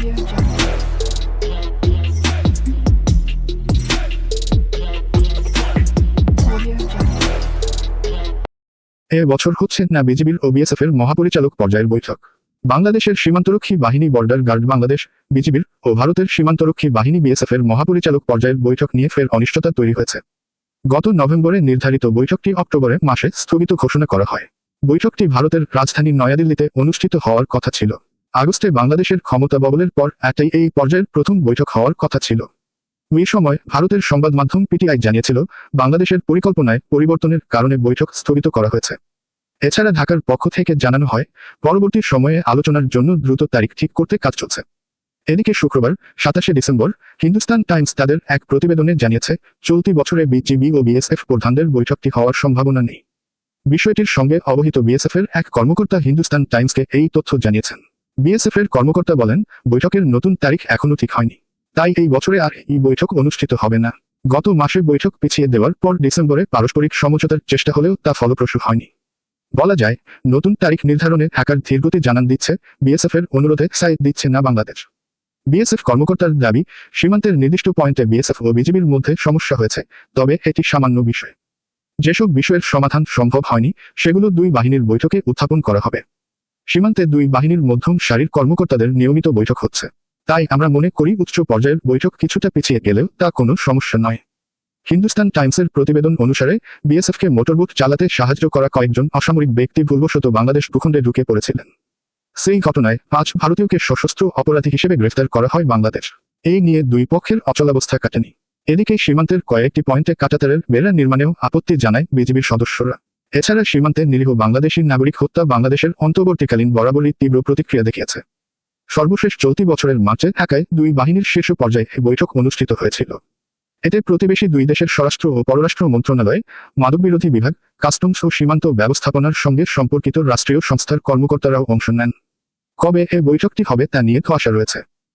এ বছর হচ্ছে না বিজিবির ও বিএসএফ এর মহাপরিচালক পর্যায়ের বৈঠক। বাংলাদেশের সীমান্তরক্ষী বাহিনী বর্ডার গার্ড বাংলাদেশ, বিজিবির ও ভারতের সীমান্তরক্ষী বাহিনী বিএসএফ এর মহাপরিচালক পর্যায়ের বৈঠক নিয়ে ফের অনিশ্চয়তা তৈরি হয়েছে। গত নভেম্বরে নির্ধারিত বৈঠকটি অক্টোবরে মাসে স্থগিত ঘোষণা করা হয়। বৈঠকটি ভারতের রাজধানী নয়াদিল্লিতে অনুষ্ঠিত হওয়ার কথা ছিল। আগস্টে বাংলাদেশের ক্ষমতা বদলের পর এটাই এই পর্যায়ের প্রথম বৈঠক হওয়ার কথা ছিল। ওই সময় ভারতের সংবাদ মাধ্যম পিটিআই জানিয়েছিল, বাংলাদেশের পরিকল্পনায় পরিবর্তনের কারণে বৈঠক স্থগিত করা হয়েছে। এছাড়া ঢাকার পক্ষ থেকে জানানো হয়, পরবর্তী সময়ে আলোচনার জন্য দ্রুত তারিখ ঠিক করতে কাজ চলছে। এদিকে শুক্রবার, সাতাশে ডিসেম্বর, হিন্দুস্তান টাইমস তাদের এক প্রতিবেদনে জানিয়েছে, চলতি বছরে বিজিবি ও বিএসএফ প্রধানদের বৈঠকটি হওয়ার সম্ভাবনা নেই। বিষয়টির সঙ্গে অবহিত বিএসএফ এর এক কর্মকর্তা হিন্দুস্তান টাইমসকে এই তথ্য জানিয়েছেন। বিএসএফ এর কর্মকর্তা বলেন, বৈঠকের নতুন তারিখ এখনও ঠিক হয়নি। তাই এই বছরে আর এই বৈঠক অনুষ্ঠিত হবে না। গত মাসে বৈঠক পিছিয়ে দেওয়ার পর ডিসেম্বরে পারস্পরিক সমঝোতার চেষ্টা হলেও তা ফলপ্রসূ হয়নি। বলা যায়, নতুন তারিখ নির্ধারণে ঢাকার ধীরগতি জানান দিচ্ছে বিএসএফ এর অনুরোধে সাইড দিচ্ছে না বাংলাদেশ। বিএসএফ কর্মকর্তার দাবি, সীমান্তের নির্দিষ্ট পয়েন্টে বিএসএফ ও বিজিবির মধ্যে সমস্যা হয়েছে, তবে এটি সামান্য বিষয়। যেসব বিষয়ের সমাধান সম্ভব হয়নি, সেগুলো দুই বাহিনীর বৈঠকে উত্থাপন করা হবে। সীমান্তে দুই বাহিনীর মধ্যম সারির কর্মকর্তাদের নিয়মিত বৈঠক হচ্ছে। তাই আমরা মনে করি উচ্চ পর্যায়ের বৈঠক কিছুটা পিছিয়ে গেলেও তা কোনো সমস্যা নয়। হিন্দুস্তান টাইমসের প্রতিবেদন অনুসারে বিএসএফকে মোটরবোট চালাতে সাহায্য করা কয়েকজন অসামরিক ব্যক্তি ভুলবশত বাংলাদেশ ভূখণ্ডে ঢুকে পড়েছিলেন। সেই ঘটনায় পাঁচ ভারতীয়কে সশস্ত্র অপরাধী হিসেবে গ্রেফতার করা হয় বাংলাদেশ। এই নিয়ে দুই পক্ষের অচলাবস্থা কাটেনি। এদিকে সীমান্তের কয়েকটি পয়েন্টে কাটাতারের বেড়া নির্মাণেও আপত্তি জানায় বিজিবির সদস্যরা। এছাড়া সীমান্তে নিরীহ বাংলাদেশি নাগরিক হত্যা বাংলাদেশের অন্তর্বর্তীকালীন বরাবরই তীব্র প্রতিক্রিয়া দেখিয়েছে। সর্বশেষ চলতি বছরের মার্চে ঢাকায় দুই বাহিনীর শীর্ষ পর্যায়ে বৈঠক অনুষ্ঠিত হয়েছিল। এতে প্রতিবেশী দুই দেশের স্বরাষ্ট্র ও পররাষ্ট্র মন্ত্রণালয়, মাদকবিরোধী বিভাগ, কাস্টমস ও সীমান্ত ব্যবস্থাপনার সঙ্গে সম্পর্কিত রাষ্ট্রীয় সংস্থার কর্মকর্তারাও অংশ নেন। কবে এ বৈঠকটি হবে তা নিয়ে ধোয়াশা রয়েছে।